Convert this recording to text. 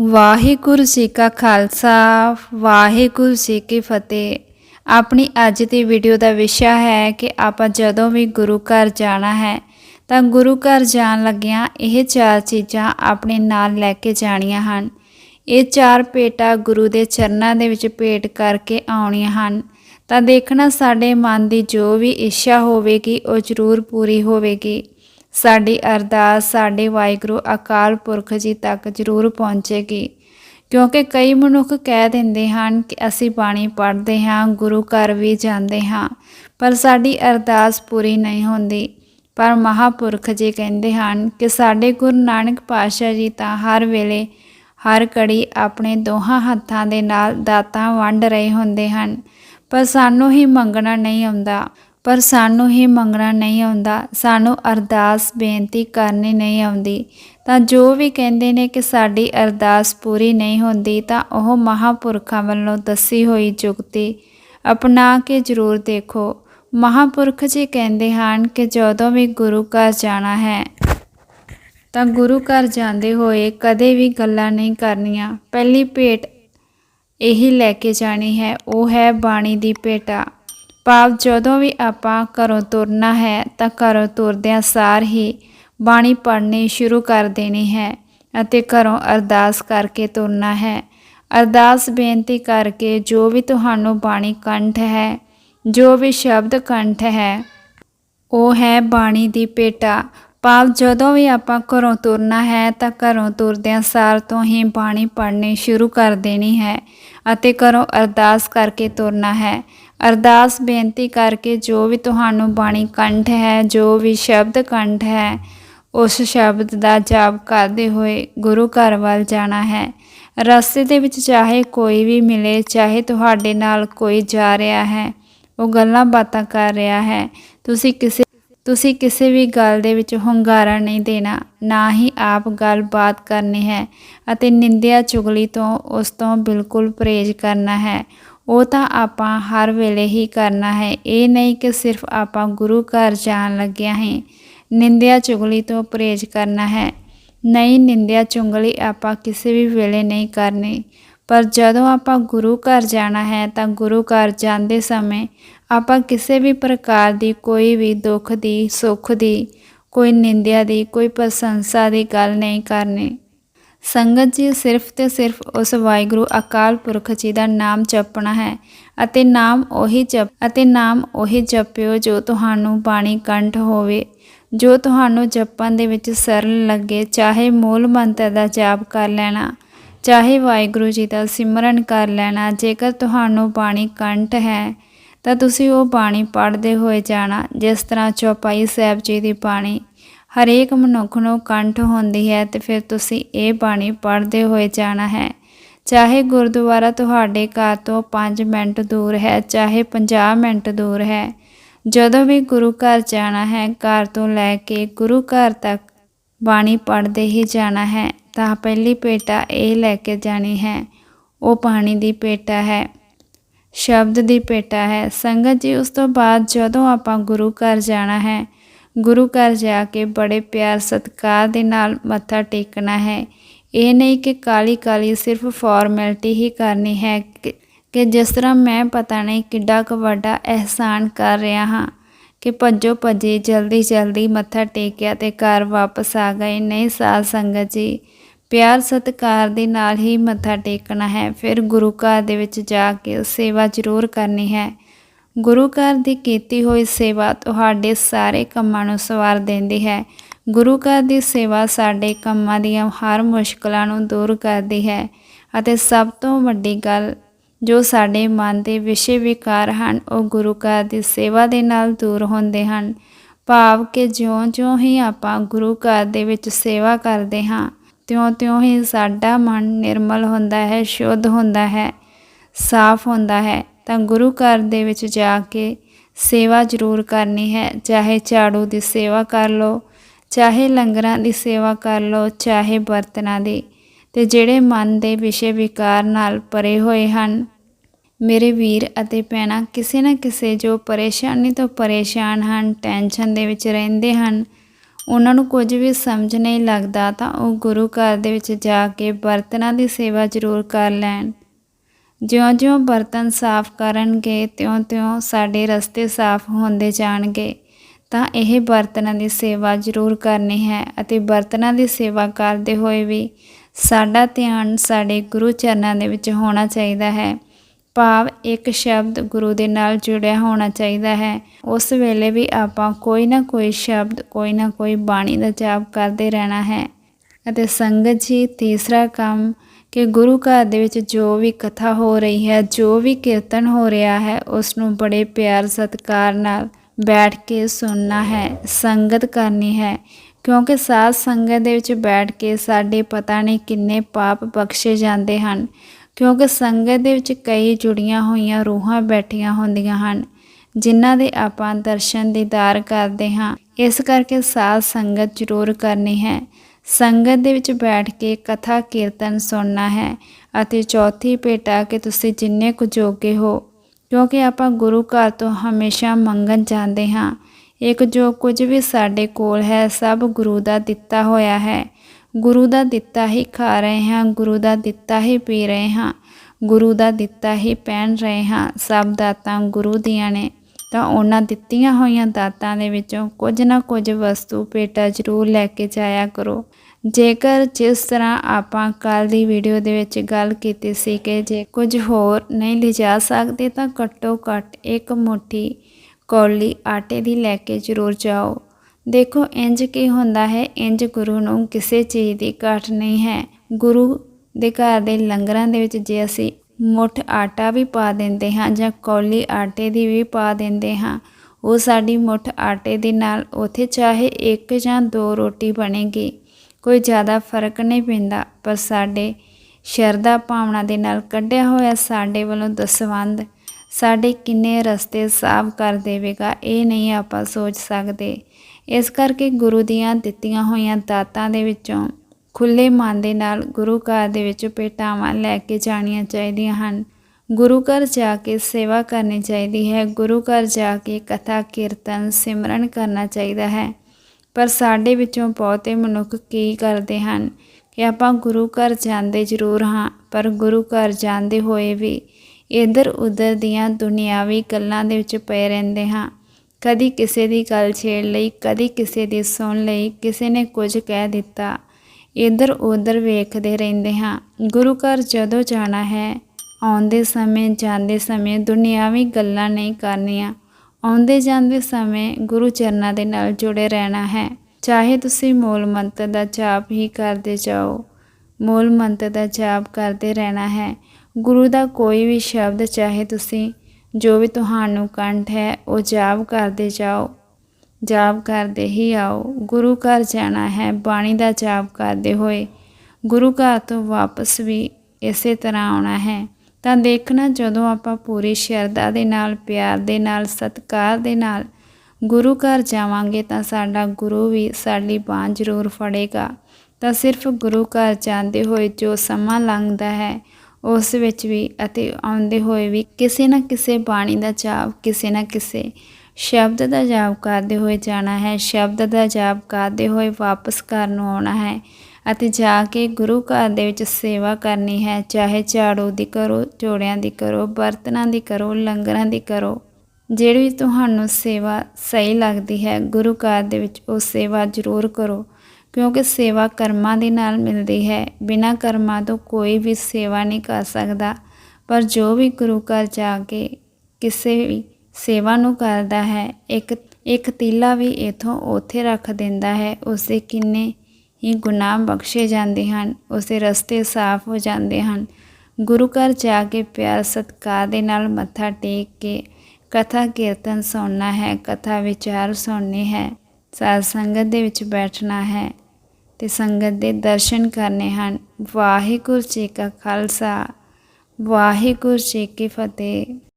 ਵਾਹਿਗੁਰੂ ਜੀ ਕਾ ਖਾਲਸਾ, ਵਾਹਿਗੁਰੂ ਜੀ ਕੀ ਫਤਿਹ। ਆਪਣੀ ਅੱਜ ਦੀ ਵੀਡੀਓ ਦਾ ਵਿਸ਼ਾ ਹੈ ਕਿ ਆਪਾਂ ਜਦੋਂ ਵੀ ਗੁਰੂ ਘਰ ਜਾਣਾ ਹੈ, ਤਾਂ ਗੁਰੂ ਘਰ ਜਾਣ ਲੱਗਿਆਂ ਇਹ ਚਾਰ ਚੀਜ਼ਾਂ ਆਪਣੇ ਨਾਲ ਲੈ ਕੇ ਜਾਣੀਆਂ ਹਨ। ਇਹ ਚਾਰ ਭੇਟਾਂ ਗੁਰੂ ਦੇ ਚਰਨਾਂ ਦੇ ਵਿੱਚ ਭੇਟ ਕਰਕੇ ਆਉਣੀਆਂ ਹਨ। ਤਾਂ ਦੇਖਣਾ ਸਾਡੇ ਮਨ ਦੀ ਜੋ ਵੀ ਇੱਛਾ ਹੋਵੇਗੀ, ਉਹ ਜ਼ਰੂਰ ਪੂਰੀ ਹੋਵੇਗੀ। ਸਾਡੀ ਅਰਦਾਸ, ਸਾਡੇ ਵਾਹਿਗੁਰੂ ਅਕਾਲ ਪੁਰਖ ਜੀ ਤੱਕ ਜ਼ਰੂਰ ਪਹੁੰਚੇਗੀ। ਕਿਉਂਕਿ ਕਈ ਮਨੁੱਖ ਕਹਿ ਦਿੰਦੇ ਹਨ ਕਿ ਅਸੀਂ ਬਾਣੀ ਪੜ੍ਹਦੇ ਹਾਂ, ਗੁਰੂ ਘਰ ਵੀ ਜਾਂਦੇ ਹਾਂ, ਪਰ ਸਾਡੀ ਅਰਦਾਸ ਪੂਰੀ ਨਹੀਂ ਹੁੰਦੀ। ਪਰ ਮਹਾਪੁਰਖ ਜੀ ਕਹਿੰਦੇ ਹਨ ਕਿ ਸਾਡੇ ਗੁਰੂ ਨਾਨਕ ਪਾਤਸ਼ਾਹ ਜੀ ਤਾਂ ਹਰ ਵੇਲੇ ਹਰ ਕੜੀ ਆਪਣੇ ਦੋਹਾਂ ਹੱਥਾਂ ਦੇ ਨਾਲ ਦਾਤਾਂ ਵੰਡ ਰਹੇ ਹੁੰਦੇ ਹਨ, ਪਰ ਸਾਨੂੰ ਹੀ ਮੰਗਣਾ ਨਹੀਂ ਆਉਂਦਾ। ਪਰ ਸਾਨੂੰ ਹੀ ਮੰਗਣਾ ਨਹੀਂ ਆਉਂਦਾ। ਸਾਨੂੰ ਅਰਦਾਸ, ਬੇਨਤੀ ਕਰਨੀ ਨਹੀਂ ਆਉਂਦੀ। ਤਾਂ ਜੋ ਵੀ ਕਹਿੰਦੇ ਨੇ ਕਿ ਸਾਡੀ ਅਰਦਾਸ ਪੂਰੀ ਨਹੀਂ ਹੁੰਦੀ, ਤਾਂ ਉਹ ਮਹਾਪੁਰਖਾਂ ਵੱਲੋਂ ਦੱਸੀ ਹੋਈ ਜੁਗਤੀ ਅਪਣਾ ਕੇ ਜ਼ਰੂਰ ਦੇਖੋ। ਮਹਾਪੁਰਖ ਜੀ ਕਹਿੰਦੇ ਹਨ ਕਿ ਜਦੋਂ ਵੀ ਗੁਰੂ ਘਰ ਜਾਣਾ ਹੈ, ਤਾਂ ਗੁਰੂ ਘਰ ਜਾਂਦੇ ਹੋਏ ਕਦੇ ਵੀ ਗੱਲਾਂ ਨਹੀਂ ਕਰਨੀਆਂ। ਪਹਿਲੀ ਭੇਟ ਇਹੀ ਲੈ ਕੇ ਜਾਣੀ ਹੈ, ਉਹ ਹੈ ਬਾਣੀ ਦੀ ਭੇਟਾ। ਭਾਵ ਜਦੋਂ ਵੀ ਆਪਾਂ ਘਰੋਂ ਤੁਰਨਾ ਹੈ ਤਾਂ ਘਰੋਂ ਤੁਰਦਿਆਂ ਸਾਰ ਹੀ ਬਾਣੀ ਪੜ੍ਹਨੀ ਸ਼ੁਰੂ ਕਰ ਦੇਣੀ ਹੈ ਅਤੇ ਘਰੋਂ ਅਰਦਾਸ ਕਰਕੇ ਤੁਰਨਾ ਹੈ। ਅਰਦਾਸ ਬੇਨਤੀ ਕਰਕੇ ਜੋ ਵੀ ਤੁਹਾਨੂੰ ਬਾਣੀ ਕੰਠ ਹੈ, ਜੋ ਵੀ ਸ਼ਬਦ ਕੰਠ ਹੈ, ਉਹ ਹੈ ਬਾਣੀ ਦੀ ਭੇਟਾ ਭਾਵ ਜਦੋਂ ਵੀ ਆਪਾਂ ਘਰੋਂ ਤੁਰਨਾ ਹੈ ਤਾਂ ਘਰੋਂ ਤੁਰਦਿਆਂ ਸਾਰ ਤੋਂ ਹੀ ਬਾਣੀ ਪੜ੍ਹਨੀ ਸ਼ੁਰੂ ਕਰ ਦੇਣੀ ਹੈ ਅਤੇ ਘਰੋਂ ਅਰਦਾਸ ਕਰਕੇ ਤੁਰਨਾ ਹੈ। ਅਰਦਾਸ ਬੇਨਤੀ ਕਰਕੇ ਜੋ ਵੀ ਤੁਹਾਨੂੰ ਬਾਣੀ ਕੰਠ ਹੈ, ਜੋ ਵੀ ਸ਼ਬਦ ਕੰਠ ਹੈ, ਉਸ ਸ਼ਬਦ ਦਾ ਜਾਪ ਕਰਦੇ ਹੋਏ ਗੁਰੂ ਘਰ ਵੱਲ ਜਾਣਾ ਹੈ। ਰਸਤੇ ਦੇ ਵਿੱਚ ਚਾਹੇ ਕੋਈ ਵੀ ਮਿਲੇ, ਚਾਹੇ ਤੁਹਾਡੇ ਨਾਲ ਕੋਈ ਜਾ ਰਿਹਾ ਹੈ, ਉਹ ਗੱਲਾਂ ਬਾਤਾਂ ਕਰ ਰਿਹਾ ਹੈ। ਤੁਸੀਂ ਕਿਸੇ ਤੁਸੀਂ ਕਿਸੇ ਵੀ ਗੱਲ ਦੇ ਵਿੱਚ ਹੰਗਾਰਾ ਨਹੀਂ ਦੇਣਾ, ਨਾ ਹੀ ਆਪ ਗੱਲਬਾਤ ਕਰਨੀ ਹੈ ਅਤੇ ਨਿੰਦਿਆ ਚੁਗਲੀ ਤੋਂ, ਉਸ ਤੋਂ ਬਿਲਕੁਲ ਪਰਹੇਜ਼ ਕਰਨਾ ਹੈ। ਉਹ ਤਾਂ ਆਪਾਂ ਹਰ ਵੇਲੇ ਹੀ ਕਰਨਾ ਹੈ। ਇਹ ਨਹੀਂ ਕਿ ਸਿਰਫ ਆਪਾਂ ਗੁਰੂ ਘਰ ਜਾਣ ਲੱਗਿਆ ਹੈ ਨਿੰਦਿਆ ਚੁਗਲੀ ਤੋਂ ਪਰਹੇਜ਼ ਕਰਨਾ ਹੈ। ਨਹੀਂ, ਨਿੰਦਿਆ ਚੁਗਲੀ ਆਪਾਂ ਕਿਸੇ ਵੀ ਵੇਲੇ ਨਹੀਂ ਕਰਨੀ। ਪਰ ਜਦੋਂ ਆਪਾਂ ਗੁਰੂ ਘਰ ਜਾਣਾ ਹੈ ਤਾਂ ਗੁਰੂ ਘਰ ਜਾਂਦੇ ਸਮੇਂ ਆਪਾਂ ਕਿਸੇ ਵੀ ਪ੍ਰਕਾਰ ਦੀ ਕੋਈ ਵੀ ਦੁੱਖ ਦੀ, ਸੁੱਖ ਦੀ, ਕੋਈ ਨਿੰਦਿਆ ਦੀ, ਕੋਈ ਪ੍ਰਸ਼ੰਸਾ ਦੀ ਗੱਲ ਨਹੀਂ ਕਰਨੀ। ਸੰਗਤ ਜੀ, ਸਿਰਫ ਤੇ ਸਿਰਫ ਉਸ ਵਾਹਿਗੁਰੂ ਅਕਾਲ ਪੁਰਖ ਜੀ ਦਾ ਨਾਮ ਜਪਣਾ ਹੈ ਅਤੇ ਨਾਮ ਉਹੀ ਜਪ ਅਤੇ ਨਾਮ ਉਹੀ ਜਪਿਓ ਜੋ ਤੁਹਾਨੂੰ ਬਾਣੀ ਕੰਠ ਹੋਵੇ, ਜੋ ਤੁਹਾਨੂੰ ਜਪਣ ਦੇ ਵਿੱਚ ਸਰਲ ਲੱਗੇ, ਚਾਹੇ ਮੂਲ ਮੰਤਰ ਦਾ ਜਾਪ ਕਰ ਲੈਣਾ, ਚਾਹੇ ਵਾਹਿਗੁਰੂ ਜੀ ਦਾ ਸਿਮਰਨ ਕਰ ਲੈਣਾ, ਜੇਕਰ ਤੁਹਾਨੂੰ ਬਾਣੀ ਕੰਠ ਹੈ, ਤਾਂ ਤੁਸੀਂ ਉਹ ਬਾਣੀ ਪੜ੍ਹਦੇ ਹੋਏ ਜਾਣਾ, ਜਿਸ ਤਰ੍ਹਾਂ ਚੌਪਾਈ ਸਾਹਿਬ ਜੀ ਦੀ ਬਾਣੀ ਹਰੇਕ ਮਨੁੱਖ ਨੂੰ ਕੰਠ ਹੁੰਦੀ ਹੈ ਤੇ ਫਿਰ ਤੁਸੀਂ ਇਹ ਬਾਣੀ ਪੜ੍ਹਦੇ ਹੋਏ ਜਾਣਾ ਹੈ। ਚਾਹੇ ਗੁਰਦੁਆਰਾ ਤੁਹਾਡੇ ਘਰ ਤੋਂ 5 ਮਿੰਟ ਦੂਰ ਹੈ, ਚਾਹੇ 50 ਮਿੰਟ ਦੂਰ ਹੈ, ਜਦੋਂ ਵੀ ਗੁਰੂ ਘਰ ਜਾਣਾ ਹੈ, ਘਰ ਤੋਂ ਲੈ ਕੇ ਗੁਰੂ ਘਰ ਤੱਕ ਬਾਣੀ ਪੜ੍ਹਦੇ ਹੀ ਜਾਣਾ ਹੈ, ਤਾਂ ਪਹਿਲੀ ਪੇਟਾ ਇਹ ਲੈ ਕੇ ਜਾਣੀ ਹੈ। ਉਹ ਪਾਣੀ ਦੀ ਪੇਟਾ ਹੈ, ਸ਼ਬਦ ਦੀ ਪੇਟਾ ਹੈ। ਸੰਗਤ ਜੀ, ਉਸ ਤੋਂ ਬਾਅਦ ਜਦੋਂ ਆਪਾਂ ਗੁਰੂ ਘਰ ਜਾਣਾ ਹੈ ਗੁਰੂ ਘਰ ਜਾ ਕੇ ਬੜੇ ਪਿਆਰ ਸਤਿਕਾਰ ਦੇ ਨਾਲ ਮੱਥਾ ਟੇਕਣਾ ਹੈ। ਇਹ ਨਹੀਂ ਕਿ ਕਾਲੀ ਕਾਲੀ ਸਿਰਫ ਫਾਰਮੈਲਿਟੀ ਹੀ ਕਰਨੀ ਹੈ ਕਿ ਜਿਸ ਤਰ੍ਹਾਂ ਮੈਂ ਪਤਾ ਨਹੀਂ ਕਿੱਡਾ ਕੁ ਵੱਡਾ ਅਹਿਸਾਨ ਕਰ ਰਿਹਾ ਹਾਂ ਕਿ ਭੱਜੋ ਭੱਜੇ ਜਲਦੀ ਜਲਦੀ ਮੱਥਾ ਟੇਕਿਆ ਤੇ ਘਰ ਵਾਪਸ ਆ ਗਏ। ਨਹੀਂ ਸਾਧ ਸੰਗਤ ਜੀ, ਪਿਆਰ ਸਤਿਕਾਰ ਦੇ ਨਾਲ ਹੀ ਮੱਥਾ ਟੇਕਣਾ ਹੈ। ਫਿਰ ਗੁਰੂ ਘਰ ਦੇ ਵਿੱਚ ਜਾ ਕੇ ਸੇਵਾ ਜ਼ਰੂਰ ਕਰਨੀ ਹੈ। ਗੁਰੂ ਘਰ ਦੀ ਕੀਤੀ ਹੋਈ ਸੇਵਾ ਤੁਹਾਡੇ ਸਾਰੇ ਕੰਮਾਂ ਨੂੰ ਸਵਾਰ ਦਿੰਦੀ ਹੈ। ਗੁਰੂ ਘਰ ਦੀ ਸੇਵਾ ਸਾਡੇ ਕੰਮਾਂ ਦੀਆਂ ਹਰ ਮੁਸ਼ਕਲਾਂ ਨੂੰ ਦੂਰ ਕਰਦੀ ਹੈ ਅਤੇ ਸਭ ਤੋਂ ਵੱਡੀ ਗੱਲ ਜੋ ਸਾਡੇ ਮਨ ਦੇ ਵਿਸ਼ੇ ਵਿਕਾਰ ਹਨ, ਉਹ ਗੁਰੂ ਘਰ ਦੀ ਸੇਵਾ ਦੇ ਨਾਲ ਦੂਰ ਹੁੰਦੇ ਹਨ। ਭਾਵ ਕਿ ਜਿਉਂ-ਜਿਉਂ ਹੀ ਆਪਾਂ ਗੁਰੂ ਘਰ ਦੇ ਵਿੱਚ ਸੇਵਾ ਕਰਦੇ ਹਾਂ, ਤਿਉਂ-ਤਿਉਂ ਹੀ ਸਾਡਾ ਮਨ ਨਿਰਮਲ ਹੁੰਦਾ ਹੈ, ਸ਼ੁੱਧ ਹੁੰਦਾ ਹੈ, ਸਾਫ਼ ਹੁੰਦਾ ਹੈ। ਤਾਂ ਗੁਰੂ ਘਰ ਦੇ ਵਿੱਚ ਜਾ ਕੇ ਸੇਵਾ ਜ਼ਰੂਰ ਕਰਨੀ ਹੈ। ਚਾਹੇ ਝਾੜੂ ਦੀ ਸੇਵਾ ਕਰ ਲਓ, ਚਾਹੇ ਲੰਗਰਾਂ ਦੀ ਸੇਵਾ ਕਰ ਲਓ, ਚਾਹੇ ਬਰਤਨਾਂ ਦੀ। ਤੇ ਜਿਹੜੇ ਮਨ ਦੇ ਵਿਸ਼ੇ ਵਿਕਾਰ ਨਾਲ ਪਰੇ ਹੋਏ ਹਨ, ਮੇਰੇ ਵੀਰ ਅਤੇ ਭੈਣਾਂ, ਕਿਸੇ ਨਾ ਕਿਸੇ ਜੋ ਪਰੇਸ਼ਾਨੀ ਤੋਂ ਪਰੇਸ਼ਾਨ ਹਨ, ਟੈਨਸ਼ਨ ਦੇ ਵਿੱਚ ਰਹਿੰਦੇ ਹਨ, ਉਹਨਾਂ ਨੂੰ ਕੁਝ ਵੀ ਸਮਝ ਨਹੀਂ ਲੱਗਦਾ ਤਾਂ ਉਹ ਗੁਰੂ ਘਰ ਦੇ ਵਿੱਚ ਜਾ ਕੇ ਬਰਤਨਾਂ ਦੀ ਸੇਵਾ ਜ਼ਰੂਰ ਕਰ ਲੈਣ। ਜਿਉਂ-ਜਿਉਂ ਬਰਤਨ ਸਾਫ਼ ਕਰਨਗੇ, ਤਿਉਂ-ਤਿਉਂ ਸਾਡੇ ਰਸਤੇ ਸਾਫ਼ ਹੁੰਦੇ ਜਾਣਗੇ, ਤਾਂ ਇਹ ਬਰਤਨਾਂ ਦੀ ਸੇਵਾ ਜ਼ਰੂਰ ਕਰਨੀ ਹੈ ਅਤੇ ਬਰਤਨਾਂ ਦੀ ਸੇਵਾ ਕਰਦੇ ਹੋਏ ਵੀ ਸਾਡਾ ਧਿਆਨ ਸਾਡੇ ਗੁਰੂ ਚਰਨਾਂ ਦੇ ਵਿੱਚ ਹੋਣਾ ਚਾਹੀਦਾ ਹੈ। ਭਾਵ ਇੱਕ ਸ਼ਬਦ ਗੁਰੂ ਦੇ ਨਾਲ ਜੁੜਿਆ ਹੋਣਾ ਚਾਹੀਦਾ ਹੈ। ਉਸ ਵੇਲੇ ਵੀ ਆਪਾਂ ਕੋਈ ਨਾ ਕੋਈ ਸ਼ਬਦ, ਕੋਈ ਨਾ ਕੋਈ ਬਾਣੀ ਦਾ ਜਾਪ ਕਰਦੇ ਰਹਿਣਾ ਹੈ। ਅਤੇ ਸੰਗਤ ਜੀ, ਤੀਸਰਾ ਕੰਮ ਕਿ ਗੁਰੂ ਘਰ ਦੇ ਵਿੱਚ ਜੋ ਵੀ ਕਥਾ ਹੋ ਰਹੀ ਹੈ, ਜੋ ਵੀ ਕੀਰਤਨ ਹੋ ਰਿਹਾ ਹੈ, ਉਸ ਨੂੰ ਬੜੇ ਪਿਆਰ ਸਤਿਕਾਰ ਨਾਲ ਬੈਠ ਕੇ ਸੁਣਨਾ ਹੈ, ਸੰਗਤ ਕਰਨੀ ਹੈ। ਕਿਉਂਕਿ ਸਾਧ ਸੰਗਤ ਦੇ ਵਿੱਚ ਬੈਠ ਕੇ ਸਾਡੇ ਪਤਾ ਨਹੀਂ ਕਿੰਨੇ ਪਾਪ ਬਖਸ਼ੇ ਜਾਂਦੇ ਹਨ। ਕਿਉਂਕਿ ਸੰਗਤ ਦੇ ਵਿੱਚ ਕਈ ਜੁੜੀਆਂ ਹੋਈਆਂ ਰੂਹਾਂ ਬੈਠੀਆਂ ਹੁੰਦੀਆਂ ਹਨ, ਜਿਨ੍ਹਾਂ ਦੇ ਆਪਾਂ ਦਰਸ਼ਨ ਦੀਦਾਰ ਕਰਦੇ ਹਾਂ। ਇਸ ਕਰਕੇ ਸਾਧ ਸੰਗਤ ਜ਼ਰੂਰ ਕਰਨੀ ਹੈ। ਸੰਗਤ ਦੇ ਵਿੱਚ ਬੈਠ ਕੇ ਕਥਾ ਕੀਰਤਨ ਸੁਣਨਾ ਹੈ ਅਤੇ ਚੌਥੀ ਭੇਟਾ ਕਿ ਤੁਸੀਂ ਜਿੰਨੇ ਕੁ ਜੋਗੇ ਹੋ, ਕਿਉਂਕਿ ਆਪਾਂ ਗੁਰੂ ਘਰ ਤੋਂ ਹਮੇਸ਼ਾ ਮੰਗਣ ਜਾਂਦੇ ਹਾਂ। ਇੱਕ ਜੋ ਕੁਝ ਵੀ ਸਾਡੇ ਕੋਲ ਹੈ, ਸਭ ਗੁਰੂ ਦਾ ਦਿੱਤਾ ਹੋਇਆ ਹੈ। ਗੁਰੂ ਦਾ ਦਿੱਤਾ ਹੀ ਖਾ ਰਹੇ ਹਾਂ, ਗੁਰੂ ਦਾ ਦਿੱਤਾ ਹੀ ਪੀ ਰਹੇ ਹਾਂ, ਗੁਰੂ ਦਾ ਦਿੱਤਾ ਹੀ ਪਹਿਨ ਰਹੇ ਹਾਂ, ਸਭ ਦਾਤਾਂ ਗੁਰੂ ਦੀਆਂ ਨੇ। ਤਾਂ ਉਹਨਾਂ ਦਿੱਤੀਆਂ ਹੋਈਆਂ ਦਾਤਾਂ ਦੇ ਵਿੱਚੋਂ ਕੁਝ ਨਾ ਕੁਝ ਵਸਤੂ ਪੇਟਾ ਜ਼ਰੂਰ ਲੈ ਕੇ ਜਾਇਆ ਕਰੋ। ਜੇਕਰ ਜਿਸ ਤਰ੍ਹਾਂ ਆਪਾਂ ਕੱਲ ਦੀ ਵੀਡੀਓ ਦੇ ਵਿੱਚ ਗੱਲ ਕੀਤੀ ਸੀ ਕਿ ਜੇ ਕੁਝ ਹੋਰ ਨਹੀਂ ਲਿਜਾ ਸਕਦੇ ਤਾਂ ਘੱਟੋ ਘੱਟ ਇੱਕ ਮੁਠੀ ਕੌਲੀ ਆਟੇ ਦੀ ਲੈ ਕੇ ਜ਼ਰੂਰ ਜਾਓ। ਦੇਖੋ, ਇੰਜ ਕੀ ਹੁੰਦਾ ਹੈ, ਇੰਜ ਗੁਰੂ ਨੂੰ ਕਿਸੇ ਚੀਜ਼ ਦੀ ਘਾਟ ਨਹੀਂ ਹੈ। ਗੁਰੂ ਦੇ ਘਰ ਦੇ ਲੰਗਰਾਂ ਦੇ ਵਿੱਚ ਜੇ ਅਸੀਂ ਮੁੱਠ ਆਟਾ ਵੀ ਪਾ ਦਿੰਦੇ ਹਾਂ ਜਾਂ ਕੌਲੀ ਆਟੇ ਦੀ ਵੀ ਪਾ ਦਿੰਦੇ ਹਾਂ। ਉਹ ਸਾਡੀ ਮੁੱਠ ਆਟੇ ਦੇ ਨਾਲ ਉਥੇ ਚਾਹੇ ਇੱਕ ਜਾਂ ਦੋ ਰੋਟੀ ਬਣੇਗੀ। ਕੋਈ ਜ਼ਿਆਦਾ ਫ਼ਰਕ ਨਹੀਂ ਪੈਂਦਾ, ਪਰ ਸਾਡੇ ਸ਼ਰਧਾ ਭਾਵਨਾ ਦੇ ਨਾਲ ਕੱਢਿਆ ਹੋਇਆ ਸਾਡੇ ਵੱਲੋਂ ਦਸਵੰਦ ਸਾਡੇ ਕਿੰਨੇ ਰਸਤੇ ਸਾਫ਼ ਕਰ ਦੇਵੇਗਾ, ਇਹ ਨਹੀਂ ਆਪਾਂ ਸੋਚ ਸਕਦੇ। ਇਸ ਕਰਕੇ ਗੁਰੂ ਦੀਆਂ ਦਿੱਤੀਆਂ ਹੋਈਆਂ ਦਾਤਾਂ ਦੇ ਵਿੱਚੋਂ ਖੁੱਲੇ ਮਨ ਦੇ ਨਾਲ ਗੁਰੂ ਘਰ ਦੇ ਵਿੱਚ ਭੇਟਾਵਾਂ ਲੈ ਕੇ ਜਾਣੀਆਂ ਚਾਹੀਦੀਆਂ ਹਨ। ਗੁਰੂ ਘਰ ਜਾ ਕੇ ਸੇਵਾ ਕਰਨੀ ਚਾਹੀਦੀ ਹੈ। ਗੁਰੂ ਘਰ ਜਾ ਕੇ ਕਥਾ, ਕੀਰਤਨ, ਸਿਮਰਨ ਕਰਨਾ ਚਾਹੀਦਾ ਹੈ। ਪਰ ਸਾਡੇ ਵਿੱਚੋਂ ਬਹੁਤੇ ਮਨੁੱਖ ਕੀ ਕਰਦੇ ਹਨ ਕਿ ਆਪਾਂ ਗੁਰੂ ਘਰ ਜਾਂਦੇ ਜ਼ਰੂਰ ਹਾਂ, ਪਰ ਗੁਰੂ ਘਰ ਜਾਂਦੇ ਹੋਏ ਵੀ ਇੱਧਰ ਉੱਧਰ ਦੀਆਂ ਦੁਨਿਆਵੀ ਗੱਲਾਂ ਦੇ ਵਿੱਚ ਪਏ ਰਹਿੰਦੇ ਹਾਂ। ਕਦੀ ਕਿਸੇ ਦੀ ਗੱਲ ਛੇੜ ਲਈ, ਕਦੀ ਕਿਸੇ ਦੀ ਸੁਣ ਲਈ, ਕਿਸੇ ਨੇ ਕੁਝ ਕਹਿ ਦਿੱਤਾ। ਇੱਧਰ ਉੱਧਰ ਵੇਖਦੇ ਰਹਿੰਦੇ ਹਾਂ। ਗੁਰੂ ਘਰ ਜਦੋਂ ਜਾਣਾ ਹੈ, ਆਉਂਦੇ ਸਮੇਂ ਜਾਂਦੇ ਸਮੇਂ ਦੁਨਿਆਵੀ ਗੱਲਾਂ ਨਹੀਂ ਕਰਨੀਆਂ। ਆਉਂਦੇ ਜਾਂਦੇ ਸਮੇਂ ਗੁਰੂ ਚਰਨਾਂ ਦੇ ਨਾਲ ਜੁੜੇ ਰਹਿਣਾ ਹੈ। ਚਾਹੇ ਤੁਸੀਂ ਮੂਲ ਮੰਤਰ ਦਾ ਜਾਪ ਹੀ ਕਰਦੇ ਜਾਓ, ਮੂਲ ਮੰਤਰ ਦਾ ਜਾਪ ਕਰਦੇ ਰਹਿਣਾ ਹੈ। ਗੁਰੂ ਦਾ ਕੋਈ ਵੀ ਸ਼ਬਦ ਚਾਹੇ ਤੁਸੀਂ ਜੋ ਵੀ ਤੁਹਾਨੂੰ ਕੰਠ ਹੈ, ਉਹ ਜਾਪ ਕਰਦੇ ਜਾਓ। ਜਾਪ ਕਰਦੇ ਹੀ ਆਓ। ਗੁਰੂ ਘਰ ਜਾਣਾ ਹੈ, ਬਾਣੀ ਦਾ ਜਾਪ ਕਰਦੇ ਹੋਏ। ਗੁਰੂ ਘਰ ਤੋਂ ਵਾਪਸ ਵੀ ਇਸੇ ਤਰ੍ਹਾਂ ਆਉਣਾ ਹੈ। ਤਾਂ ਦੇਖਣਾ ਜਦੋਂ ਆਪਾਂ ਪੂਰੀ ਸ਼ਰਧਾ ਦੇ ਨਾਲ, ਪਿਆਰ ਦੇ ਨਾਲ, ਸਤਿਕਾਰ ਦੇ ਨਾਲ ਗੁਰੂ ਘਰ ਜਾਵਾਂਗੇ ਤਾਂ ਸਾਡਾ ਗੁਰੂ ਵੀ ਸਾਡੀ ਬਾਂਹ ਜ਼ਰੂਰ ਫੜੇਗਾ। ਤਾਂ ਸਿਰਫ ਗੁਰੂ ਘਰ ਜਾਂਦੇ ਹੋਏ ਜੋ ਸਮਾਂ ਲੰਘਦਾ ਹੈ, ਉਸ ਵਿੱਚ ਵੀ ਅਤੇ ਆਉਂਦੇ ਹੋਏ ਵੀ ਕਿਸੇ ਨਾ ਕਿਸੇ ਬਾਣੀ ਦਾ ਜਾਪ ਕਿਸੇ ਨਾ ਕਿਸੇ ਸ਼ਬਦ ਦਾ ਜਾਪ ਕਰਦੇ ਹੋਏ ਜਾਣਾ ਹੈ, ਸ਼ਬਦ ਦਾ ਜਾਪ ਕਰਦੇ ਹੋਏ ਵਾਪਸ ਘਰ ਨੂੰ ਆਉਣਾ ਹੈ ਅਤੇ ਜਾ ਕੇ ਗੁਰੂ ਘਰ ਦੇ ਵਿੱਚ ਸੇਵਾ ਕਰਨੀ ਹੈ, ਚਾਹੇ ਝਾੜੂ ਦੀ ਕਰੋ ਜੋੜਿਆਂ ਦੀ ਕਰੋ, ਬਰਤਨਾਂ ਦੀ ਕਰੋ, ਲੰਗਰਾਂ ਦੀ ਕਰੋ। ਜਿਹੜੀ ਤੁਹਾਨੂੰ ਸੇਵਾ ਸਹੀ ਲੱਗਦੀ ਹੈ, ਗੁਰੂ ਘਰ ਦੇ ਵਿੱਚ ਉਹ ਸੇਵਾ ਜ਼ਰੂਰ ਕਰੋ, ਕਿਉਂਕਿ ਸੇਵਾ ਕਰਮਾਂ ਦੇ ਨਾਲ ਮਿਲਦੀ ਹੈ। ਬਿਨਾਂ ਕਰਮਾਂ ਤੋਂ ਕੋਈ ਵੀ ਸੇਵਾ ਨਹੀਂ ਕਰ ਸਕਦਾ, ਪਰ ਜੋ ਵੀ ਗੁਰੂ ਘਰ ਜਾ ਕੇ ਕਿਸੇ ਵੀ ਸੇਵਾ ਨੂੰ ਕਰਦਾ ਹੈ। ਇੱਕ ਇੱਕ ਤੀਲਾ ਵੀ ਇਥੋਂ ਉੱਥੇ ਰੱਖ ਦਿੰਦਾ ਹੈ। ਉਸੇ ਕਿੰਨੇ ਹੀ ਗੁਨਾਹ ਬਖਸ਼ੇ ਜਾਂਦੇ ਹਨ। ਉਸੇ ਰਸਤੇ ਸਾਫ਼ ਹੋ ਜਾਂਦੇ ਹਨ। ਗੁਰੂ ਘਰ ਜਾ ਕੇ ਪਿਆਰ ਸਤਿਕਾਰ ਦੇ ਨਾਲ ਮੱਥਾ ਟੇਕ ਕੇ ਕਥਾ ਕੀਰਤਨ ਸੁਣਨਾ ਹੈ। ਕਥਾ ਵਿਚਾਰ ਸੁਣਨੇ ਹੈ। ਸਾਧ ਸੰਗਤ ਦੇ ਵਿੱਚ ਬੈਠਣਾ ਹੈ ਤੇ ਸੰਗਤ ਦੇ ਦਰਸ਼ਨ ਕਰਨੇ ਹਨ। ਵਾਹਿਗੁਰੂ ਜੀ ਕਾ ਖਾਲਸਾ। ਵਾਹਿਗੁਰੂ ਜੀ ਕੀ ਫਤਿਹ।